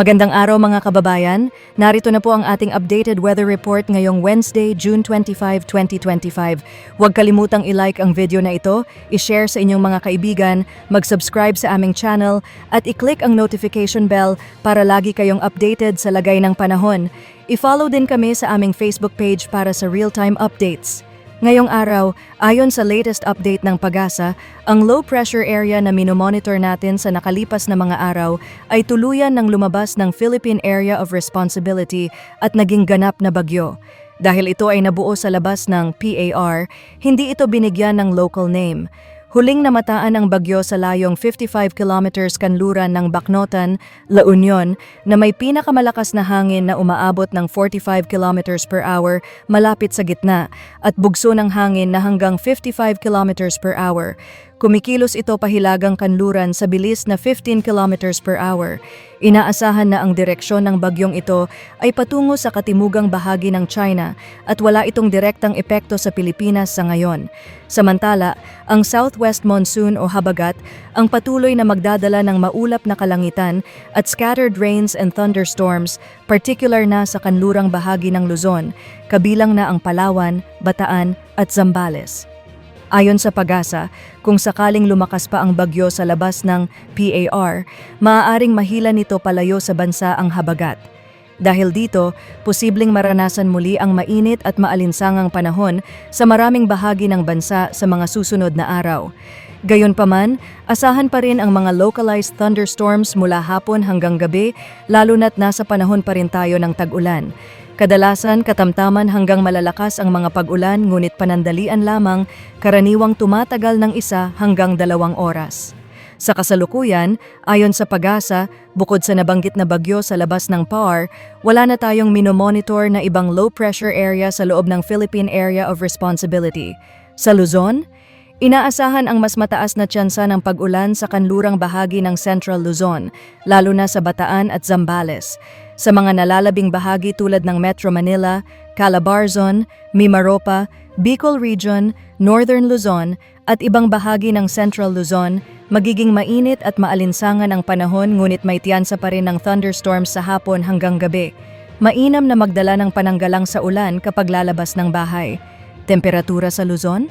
Magandang araw mga kababayan. Narito na po ang ating updated weather report ngayong Wednesday, June 25, 2025. Huwag kalimutang i-like ang video na ito, i-share sa inyong mga kaibigan, mag-subscribe sa aming channel, at i-click ang notification bell para lagi kayong updated sa lagay ng panahon. I-follow din kami sa aming Facebook page para sa real-time updates. Ngayong araw, ayon sa latest update ng PAGASA, ang low pressure area na minomonitor natin sa nakalipas na mga araw ay tuluyan ng lumabas ng Philippine Area of Responsibility at naging ganap na bagyo. Dahil ito ay nabuo sa labas ng PAR, hindi ito binigyan ng local name. Huling namataan ang bagyo sa layong 55 kilometers kanluran ng Baknotan, La Union, na may pinakamalakas na hangin na umaabot ng 45 kilometers per hour malapit sa gitna at bugso ng hangin na hanggang 55 kilometers per hour. Kumikilos ito pahilagang kanluran sa bilis na 15 kilometers per hour. Inaasahan na ang direksyon ng bagyong ito ay patungo sa katimugang bahagi ng China at wala itong direktang epekto sa Pilipinas sa ngayon. Samantala, ang southwest monsoon o habagat ang patuloy na magdadala ng maulap na kalangitan at scattered rains and thunderstorms, particular na sa kanlurang bahagi ng Luzon, kabilang na ang Palawan, Bataan at Zambales. Ayon sa pag-asa, kung sakaling lumakas pa ang bagyo sa labas ng PAR, maaaring mahila nito palayo sa bansa ang habagat. Dahil dito, posibleng maranasan muli ang mainit at maalinsangang panahon sa maraming bahagi ng bansa sa mga susunod na araw. Gayunpaman, asahan pa rin ang mga localized thunderstorms mula hapon hanggang gabi, lalo na't nasa panahon pa rin tayo ng tag-ulan. Kadalasan katamtaman hanggang malalakas ang mga pag-ulan ngunit panandalian lamang, karaniwang tumatagal ng isa hanggang dalawang oras. Sa kasalukuyan, ayon sa pag-asa, bukod sa nabanggit na bagyo sa labas ng PAR, wala na tayong minomonitor na ibang low-pressure area sa loob ng Philippine Area of Responsibility. Sa Luzon, Inaasahan ang mas mataas na tsansa ng pag-ulan sa kanlurang bahagi ng Central Luzon, lalo na sa Bataan at Zambales. Sa mga nalalabing bahagi tulad ng Metro Manila, Calabarzon, Mimaropa, Bicol Region, Northern Luzon, at ibang bahagi ng Central Luzon, magiging mainit at maalinsangan ang panahon ngunit may tiyansa pa rin ng thunderstorms sa hapon hanggang gabi. Mainam na magdala ng pananggalang sa ulan kapag lalabas ng bahay. Temperatura sa Luzon?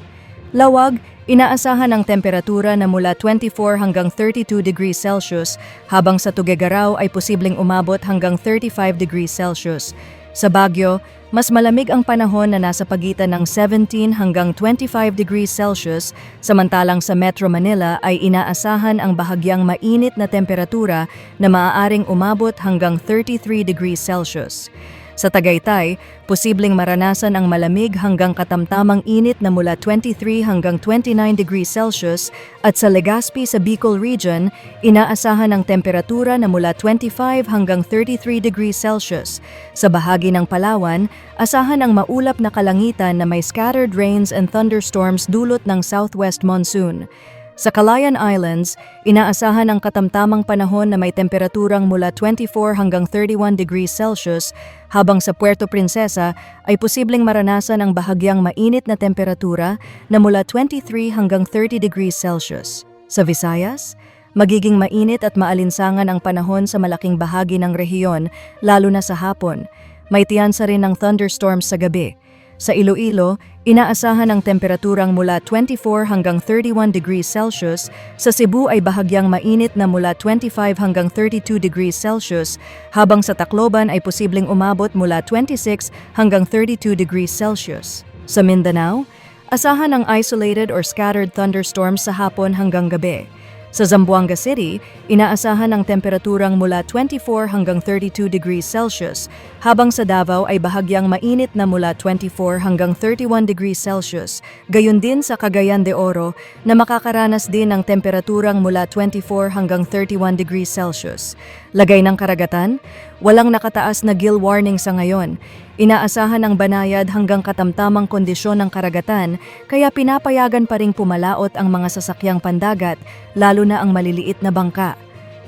Lawag, inaasahan ang temperatura na mula 24 hanggang 32 degrees Celsius, habang sa Tuguegarao ay posibleng umabot hanggang 35 degrees Celsius. Sa Baguio, mas malamig ang panahon na nasa pagitan ng 17 hanggang 25 degrees Celsius, samantalang sa Metro Manila ay inaasahan ang bahagyang mainit na temperatura na maaaring umabot hanggang 33 degrees Celsius. Sa Tagaytay, posibleng maranasan ang malamig hanggang katamtamang init na mula 23 hanggang 29 degrees Celsius at sa Legazpi sa Bicol Region, inaasahan ang temperatura na mula 25 hanggang 33 degrees Celsius. Sa bahagi ng Palawan, asahan ang maulap na kalangitan na may scattered rains and thunderstorms dulot ng southwest monsoon. Sa Calayan Islands, inaasahan ang katamtamang panahon na may temperaturang mula 24 hanggang 31 degrees Celsius, habang sa Puerto Princesa ay posibleng maranasan ang bahagyang mainit na temperatura na mula 23 hanggang 30 degrees Celsius. Sa Visayas, magiging mainit at maalinsangan ang panahon sa malaking bahagi ng rehiyon, lalo na sa hapon. May tiyansa rin ng thunderstorms sa gabi. Sa Iloilo, inaasahan ang temperaturang mula 24 hanggang 31 degrees Celsius, sa Cebu ay bahagyang mainit na mula 25 hanggang 32 degrees Celsius, habang sa Tacloban ay posibleng umabot mula 26 hanggang 32 degrees Celsius. Sa Mindanao, asahan ang isolated or scattered thunderstorms sa hapon hanggang gabi. Sa Zamboanga City, inaasahan ang temperaturang mula 24 hanggang 32 degrees Celsius, habang sa Davao ay bahagyang mainit na mula 24 hanggang 31 degrees Celsius. Gayon din sa Cagayan de Oro na makakaranas din ng temperaturang mula 24 hanggang 31 degrees Celsius. Lagay ng karagatan, walang nakataas na gill warning sa ngayon. Inaasahan ang banayad hanggang katamtamang kondisyon ng karagatan kaya pinapayagan pa ring pumalaot ang mga sasakyang pandagat, lalo na ang maliliit na bangka.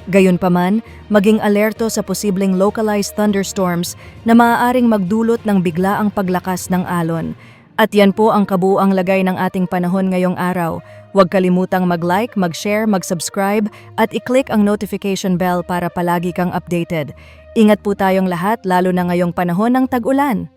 Gayunpaman, maging alerto sa posibleng localized thunderstorms na maaaring magdulot ng biglaang paglakas ng alon. At yan po ang kabuuang lagay ng ating panahon ngayong araw. Huwag kalimutang mag-like, mag-share, mag-subscribe at i-click ang notification bell para palagi kang updated. Ingat po tayong lahat lalo na ngayong panahon ng tag-ulan.